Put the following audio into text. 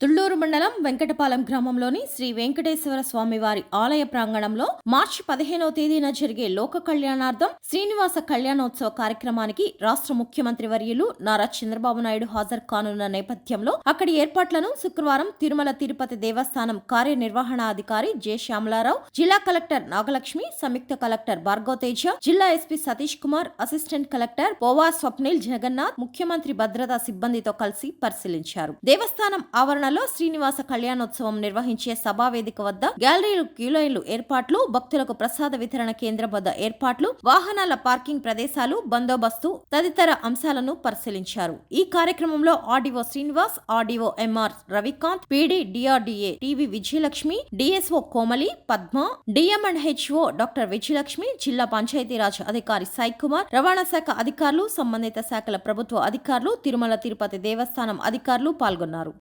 వెంకటపాలెం గ్రామంలోని శ్రీ వెంకటేశ్వర స్వామి వారి ఆలయ ప్రాంగణంలో మార్చి పదిహేనవ తేదీన జరిగే లోక కళ్యాణార్థం శ్రీనివాస కళ్యాణోత్సవ కార్యక్రమానికి రాష్ట్ర ముఖ్యమంత్రి వర్యులు నారా చంద్రబాబు నాయుడు హాజరు కానున్న నేపథ్యంలో అక్కడి ఏర్పాట్లను శుక్రవారం తిరుమల తిరుపతి దేవస్థానం కార్యనిర్వహణాధికారి జె శ్యామలారావు జిల్లా కలెక్టర్ నాగలక్ష్మి సంయుక్త కలెక్టర్ భార్గవ తేజ జిల్లా SP Satish Kumar assistant collector Pova Swapnil Jagannath ముఖ్యమంత్రి భద్రతా సిబ్బందితో కలిసి పరిశీలించారు. దేవస్థానం ఆవరణ తెలంగాణలో శ్రీనివాస కళ్యాణోత్సవం నిర్వహించే సభా వేదిక వద్ద గ్యాలరీలు క్యూలైన్లు ఏర్పాట్లు భక్తులకు ప్రసాద వితరణ కేంద్రం వద్ద ఏర్పాట్లు వాహనాల పార్కింగ్ ప్రదేశాలు బందోబస్తు తదితర అంశాలను పరిశీలించారు. ఈ కార్యక్రమంలో RDO Srinivas RDO MR Ravikanth PD DRDA TV Vijayalakshmi DSO Komali Padma DM and HO doctor Vijayalakshmi జిల్లా పంచాయతీరాజ్ అధికారి సాయి కుమార్ రవాణా శాఖ అధికారులు సంబంధిత శాఖల ప్రభుత్వ అధికారులు తిరుమల తిరుపతి దేవస్థానం అధికారులు పాల్గొన్నారు.